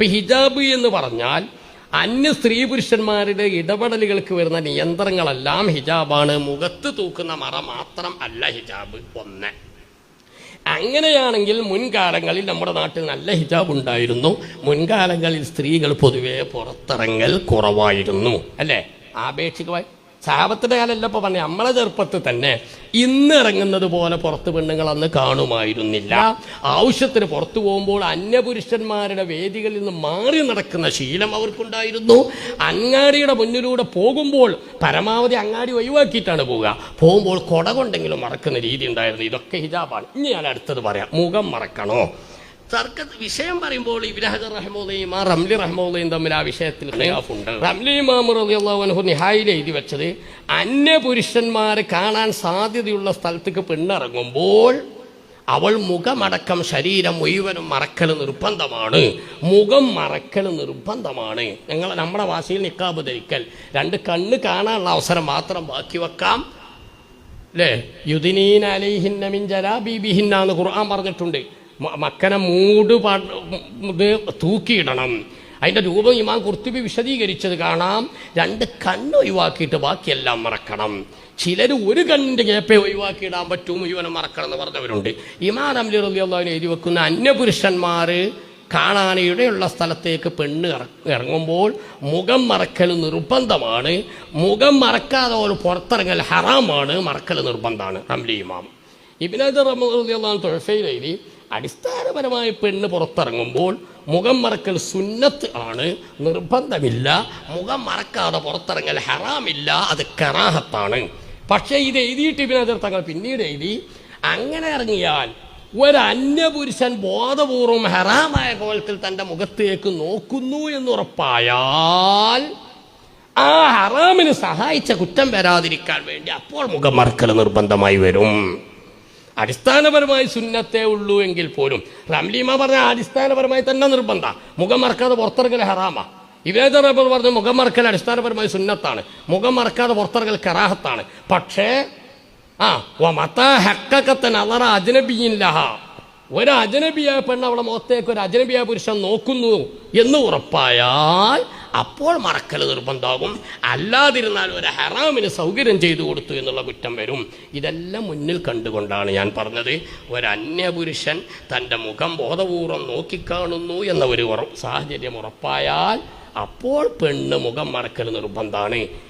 അപ്പൊ ഹിജാബ് എന്ന് പറഞ്ഞാൽ അന്യ സ്ത്രീ പുരുഷന്മാരുടെ ഇടപെടലുകൾക്ക് വരുന്ന നിയന്ത്രണങ്ങളെല്ലാം ഹിജാബാണ്. മുഖത്ത് തൂക്കുന്ന മറ മാത്രം അല്ല ഹിജാബ് ഒന്ന്. അങ്ങനെയാണെങ്കിൽ മുൻകാലങ്ങളിൽ നമ്മുടെ നാട്ടിൽ നല്ല ഹിജാബ് ഉണ്ടായിരുന്നു. മുൻകാലങ്ങളിൽ സ്ത്രീകൾ പൊതുവെ പുറത്തിറങ്ങൽ കുറവായിരുന്നു. അല്ലേ? ആപേക്ഷികമായി സാപത്തിന്റെ കാലമല്ല ഇപ്പൊ പറഞ്ഞ. നമ്മളെ ചെറുപ്പത്തിൽ തന്നെ ഇന്ന് ഇറങ്ങുന്നത് പോലെ പുറത്ത് പെണ്ണുങ്ങൾ അന്ന് കാണുമായിരുന്നില്ല. ആവശ്യത്തിന് പുറത്തു പോകുമ്പോൾ അന്യപുരുഷന്മാരുടെ വേദികളിൽ നിന്ന് മാറി നടക്കുന്ന ശീലം അവർക്കുണ്ടായിരുന്നു. അങ്ങാടിയുടെ മുന്നിലൂടെ പോകുമ്പോൾ പരമാവധി അങ്ങാടി ഒഴിവാക്കിയിട്ടാണ് പോവുക. പോകുമ്പോൾ കൊട കൊണ്ടെങ്കിലും മറക്കുന്ന രീതി ഉണ്ടായിരുന്നു. ഇതൊക്കെ ഹിജാബാണ്. ഇനി ഞാൻ അടുത്തത് പറയാം. മുഖം മറക്കണോ? തർക്ക വിഷയം പറയുമ്പോൾ ഇബ്രാഹിദ് റഹ്മോദയും ആ റംലി റഹ്മോദയും തമ്മിൽ ആ വിഷയത്തിൽ ഖിലാഫുണ്ട്. റംലി മാമുറഹു നിഹായിൽ എഴുതി വെച്ചത് അന്യ പുരുഷന്മാരെ കാണാൻ സാധ്യതയുള്ള സ്ഥലത്തേക്ക് പെണ്ണിറങ്ങുമ്പോൾ അവൾ മുഖമടക്കം ശരീരം മുഴുവനും മറക്കൽ നിർബന്ധമാണ്. മുഖം മറക്കൽ നിർബന്ധമാണ്. ഞങ്ങൾ നമ്മുടെ വാശിയിൽ നിക്കാബ് ധരിക്കൽ. രണ്ട് കണ്ണ് കാണാനുള്ള അവസരം മാത്രം ബാക്കി വെക്കാം. അല്ലേ യുദിനീൻ അലൈഹിന്ന മിൻ ജലാബീബിഹിന്ന എന്ന് ഖുർആൻ പറഞ്ഞിട്ടുണ്ട്. മക്കനെ മൂട് ഇത് തൂക്കിയിടണം. അതിന്റെ രൂപം ഇമാം കുർത്തിബി വിശദീകരിച്ചത് കാണാം. രണ്ട് കണ്ണ് ഒഴിവാക്കിയിട്ട് ബാക്കിയെല്ലാം മറക്കണം. ചിലർ ഒരു കണ്ണിന്റെ കേപ്പെ ഒഴിവാക്കിയിടാൻ പറ്റും മുഴുവനും മറക്കണം എന്ന് പറഞ്ഞവരുണ്ട്. ഇമാം അംലി റളിയല്ലാഹു എഴുതി വെക്കുന്ന അന്യപുരുഷന്മാർ കാണാൻ സ്ഥലത്തേക്ക് പെണ്ണ് ഇറങ്ങുമ്പോൾ മുഖം മറക്കൽ നിർബന്ധമാണ്. മുഖം മറക്കാതെ ഒരു പുറത്തിറങ്ങൽ ഹറാമാണ് മറക്കൽ നിർബന്ധമാണ്. റംലി ഇമാം. ഇബിനദർ തൊഴഫയിലെഴുതി അടിസ്ഥാനപരമായി പെണ്ണ് പുറത്തിറങ്ങുമ്പോൾ മുഖം മറക്കൽ സുന്നത്ത് ആണ് നിർബന്ധമില്ല. മുഖം മറക്കാതെ പുറത്തിറങ്ങൽ ഹറാമില്ല അത് കറാഹത്താണ്. പക്ഷേ ഇത് എഴുതിയിട്ട് ഇബിനദർ തങ്ങൾ പിന്നീട് എഴുതി അങ്ങനെ ഇറങ്ങിയാൽ ഒരു അന്യപുരുഷൻ ബോധപൂർവം ഹറാമായ കോലത്തിൽ തന്റെ മുഖത്തേക്ക് നോക്കുന്നു എന്നുറപ്പായാൽ ആ ഹറാമിന് സഹായിച്ച കുറ്റം വരാതിരിക്കാൻ വേണ്ടി അപ്പോൾ മുഖം മറക്കൽ നിർബന്ധമായി വരും. അടിസ്ഥാനപരമായി സുന്നത്തേ ഉള്ളൂ എങ്കിൽ പോലും. റംലീമ പറഞ്ഞ അടിസ്ഥാനപരമായി തന്നെ നിർബന്ധ. മുഖം മറക്കാതെ പുറത്തിറങ്ങൽ ഹറാമ. ഇവേദർ പറഞ്ഞ മുഖം മറക്കൽ അടിസ്ഥാനപരമായി സുന്നത്താണ്. മുഖം മറക്കാതെ പുറത്തിറങ്ങൽ കറാഹത്താണ്. പക്ഷേ ആ മത ഹക്കത്തെ അതറ അജനബിയില്ലഹ ഒരു അജനബിയായ പെണ്ണ് അവളെ മുഖത്തേക്ക് ഒരു അജനബിയായ പുരുഷൻ നോക്കുന്നു എന്ന് ഉറപ്പായാൽ അപ്പോൾ മറക്കൽ നിർബന്ധമാകും. അല്ലാതിരുന്നാൽ ഒരു ഹറാമിന് സൗകര്യം ചെയ്തു കൊടുത്തു എന്നുള്ള കുറ്റം വരും. ഇതെല്ലാം മുന്നിൽ കണ്ടുകൊണ്ടാണ് ഞാൻ പറഞ്ഞത്. ഒരു അന്യപുരുഷൻ തന്റെ മുഖം ബോധപൂർവം നോക്കിക്കാണുന്നു എന്ന ഒരു സാഹചര്യം ഉറപ്പായാൽ അപ്പോൾ പെണ്ണ് മുഖം മറക്കൽ നിർബന്ധമാണ്.